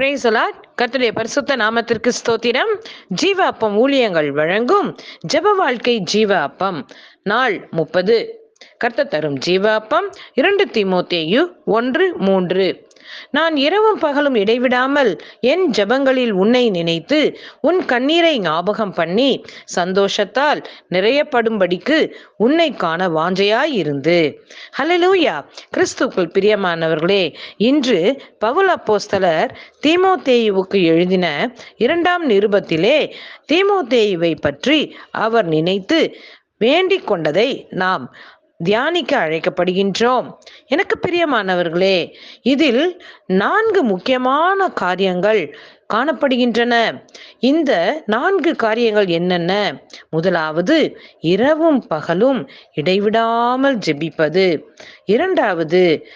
பிரேசலாட் கத்துடைய பரிசுத்த நாமத்திற்கு ஸ்தோத்திரம். ஜீவ அப்பம் ஊழியங்கள் வழங்கும் ஜெப வாழ்க்கை ஜீவ அப்பம் நாள் முப்பது. கர்த்த தரும் ஜீவ அப்பம் இரண்டு திமுத்தேயு ஒன்று மூன்று. நான் இரவும் பகலும் இடைவிடாமல் என் ஜெபங்களில் உன்னை நினைத்து உன் கண்ணீரை ஞாபகம் பண்ணி சந்தோஷத்தால் நிறையப்படும்படிக்கு உன்னை காண வாஞ்சையாயிருந்து. ஹலலூயா கிறிஸ்துக்குள் பிரியமானவர்களே இன்று பவுல் அப்போஸ்தலர் தீமோத்தேயுவுக்கு எழுதின இரண்டாம் நிருபத்திலே தீமோத்தேயுவை பற்றி அவர் நினைத்து வேண்டிக் கொண்டதை நாம் தியானிக்க அழைக்கப்படுகின்றோம். எனக்கு பிரியமானவர்களே இதில் நான்கு முக்கியமான காரியங்கள் காணப்படுகின்றன. இந்த நான்கு காரியங்கள் என்னென்ன? முதலாவது இரவும் பகலும் இடைவிடாமல் ஜெபிப்பது. இரண்டாவது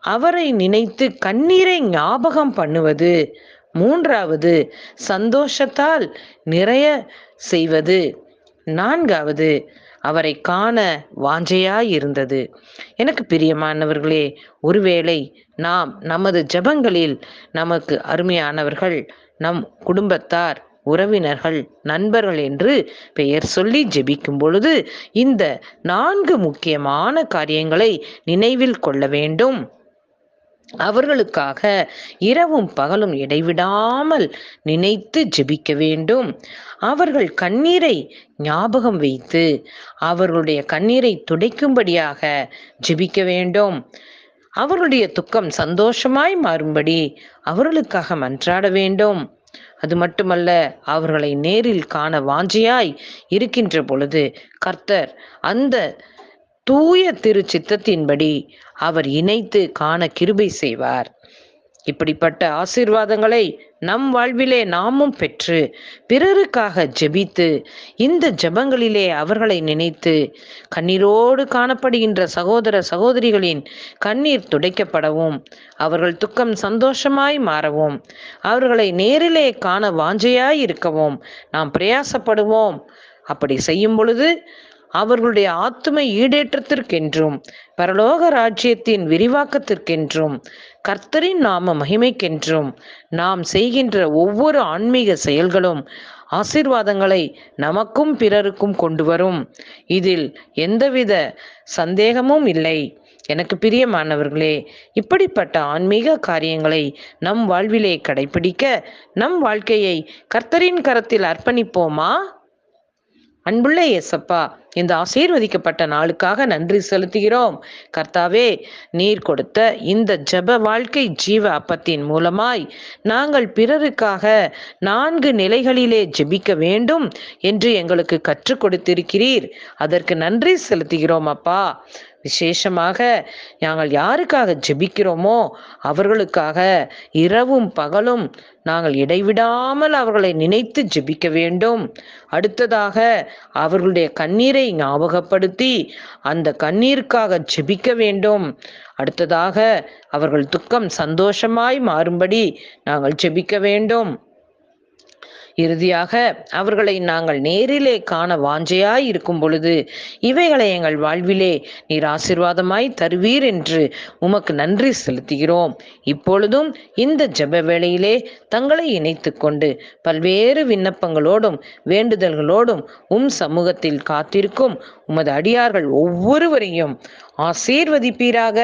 அவரை நினைத்து கண்ணீரை ஞாபகம் பண்ணுவது. மூன்றாவது சந்தோஷத்தால் நிறைய செய்வது. நான்காவது அவரை காண வாஞ்சையாயிருந்தது. எனக்கு பிரியமானவர்களே ஒருவேளை நாம் நமது ஜபங்களில் நமக்கு அருமையானவர்கள் நம் குடும்பத்தார் உறவினர்கள் நண்பர்கள் என்று பெயர் சொல்லி ஜெபிக்கும் பொழுது இந்த நான்கு முக்கியமான காரியங்களை நினைவில் கொள்ள வேண்டும். அவர்களுக்காக இரவும் பகலும் இடைவிடாமல் நினைத்து ஜெபிக்க வேண்டும். அவர்கள் கண்ணீரை ஞாபகம் வைத்து அவர்களுடைய கண்ணீரை துடைக்கும்படியாக ஜெபிக்க வேண்டும். அவர்களுடைய துக்கம் சந்தோஷமாய் மாறும்படி அவர்களுக்காக மன்றாட வேண்டும். அது மட்டுமல்ல அவர்களை நேரில் காண வாஞ்சியாய் இருக்கின்ற பொழுது கர்த்தர் அந்த தூய திரு சித்தத்தின்படி அவர் இணைத்து காண கிருபை செய்வார். இப்படிப்பட்ட ஆசீர்வாதங்களை நம் வாழ்விலே நாமும் பெற்று பிறருக்காக ஜெபித்து இந்த ஜெபங்களிலே அவர்களை நினைத்து கண்ணீரோடு காணப்படுகின்ற சகோதர சகோதரிகளின் கண்ணீர் துடைக்கப்படவும் அவர்கள் துக்கம் சந்தோஷமாய் மாறவும் அவர்களை நேரிலே காண வாஞ்சையாய் இருக்கவும் நாம் பிரயாசப்படுவோம். அப்படி செய்யும் பொழுது அவர்களுடைய ஆத்தும ஈடேற்றத்திற்கென்றும் பரலோக ராஜ்யத்தின் விரிவாக்கத்திற்கென்றும் கர்த்தரின் நாம மகிமைக்கென்றும் நாம் செய்கின்ற ஒவ்வொரு ஆன்மீக செயல்களும் ஆசீர்வாதங்களை நமக்கும் பிறருக்கும் கொண்டு வரும். இதில் எந்தவித சந்தேகமும் இல்லை. எனக்கு பிரியமானவர்களே இப்படிப்பட்ட ஆன்மீக காரியங்களை நம் வாழ்விலே கடைபிடிக்க நம் வாழ்க்கையை கர்த்தரின் கரத்தில் அர்ப்பணிப்போமா? அன்புள்ள இயேசப்பா இந்த ஆசீர்வதிக்கப்பட்ட நாளுக்காக நன்றி செலுத்துகிறோம். கர்த்தாவே நீர் கொடுத்த இந்த ஜப வாழ்க்கை ஜீவ அப்பத்தின் மூலமாய் நாங்கள் பிறருக்காக நான்கு நிலைகளிலே ஜெபிக்க வேண்டும் என்று எங்களுக்கு கற்றுக் கொடுத்திருக்கிறீர். அதற்கு நன்றி செலுத்துகிறோம் அப்பா. விசேஷமாக நாங்கள் யாருக்காக ஜெபிக்கிறோமோ அவர்களுக்காக இரவும் பகலும் நாங்கள் இடைவிடாமல் அவர்களை நினைத்து ஜெபிக்க வேண்டும். அடுத்ததாக அவர்களுடைய கண்ணீரை ஞாபகப்படுத்தி அந்த கண்ணீருக்காக ஜெபிக்க வேண்டும். அடுத்ததாக அவர்கள் துக்கம் சந்தோஷமாய் மாறும்படி நாங்கள் ஜெபிக்க வேண்டும். இறுதியாக அவர்களை நாங்கள் நேரிலே காண வாஞ்சையாய் இருக்கும் பொழுது இவைகளை எங்கள் வாழ்விலே நீர் ஆசிர்வாதமாய் தருவீர் என்று உமக்கு நன்றி செலுத்துகிறோம். இப்பொழுதும் இந்த ஜெப வேளையிலே தங்களை இணைத்து கொண்டு பல்வேறு விண்ணப்பங்களோடும் வேண்டுதல்களோடும் உம் சமூகத்தில் காத்திருக்கும் உமது அடியார்கள் ஒவ்வொருவரையும் ஆசீர்வதிப்பீராக.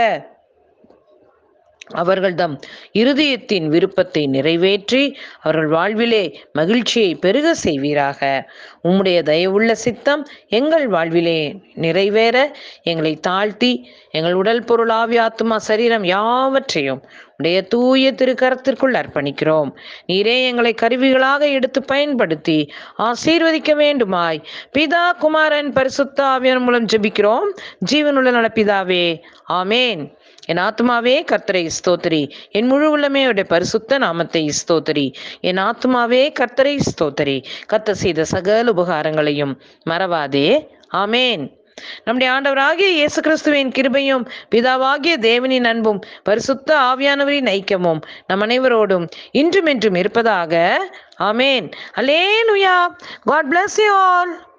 அவர்கள்தம் இருதயத்தின் விருப்பத்தை நிறைவேற்றி அவர்கள் வாழ்விலே மகிழ்ச்சியை பெருக செய்வீராக. உம்முடைய தயவுள்ள சித்தம் எங்கள் வாழ்விலே நிறைவேற எங்களை தாழ்த்தி எங்கள் உடல் பொருள் ஆவி ஆத்துமா சரீரம் யாவற்றையும் உடைய தூய திருக்கரத்திற்குள் அர்ப்பணிக்கிறோம். நீரே எங்களை கருவிகளாக எடுத்து பயன்படுத்தி ஆசீர்வதிக்க வேண்டுமாய். பிதா குமாரன் பரிசுத்த ஆவியன் மூலம் ஜெபிக்கிறோம். ஜீவனுள்ள நடப்பிதாவே ஆமேன். என் ஆத்மாவே கர்த்தரை ஸ்தோத்திரி. என் முழு உள்ளமே அவருடைய பரிசுத்த நாமத்தை ஸ்தோத்திரி. என் ஆத்மாவே கர்த்தரை ஸ்தோத்திரி. கர்த்த செய்த சகல உபகாரங்களையும் மறவாதே. ஆமேன். நம்முடைய ஆண்டவராகிய இயேசு கிறிஸ்துவின் கிருபையும் பிதாவாகிய தேவனின் அன்பும் பரிசுத்த ஆவியானவரின் ஐக்கியமும் நம் அனைவரோடும் இன்றும் என்றும் இருப்பதாக. Amen. Hallelujah God bless you all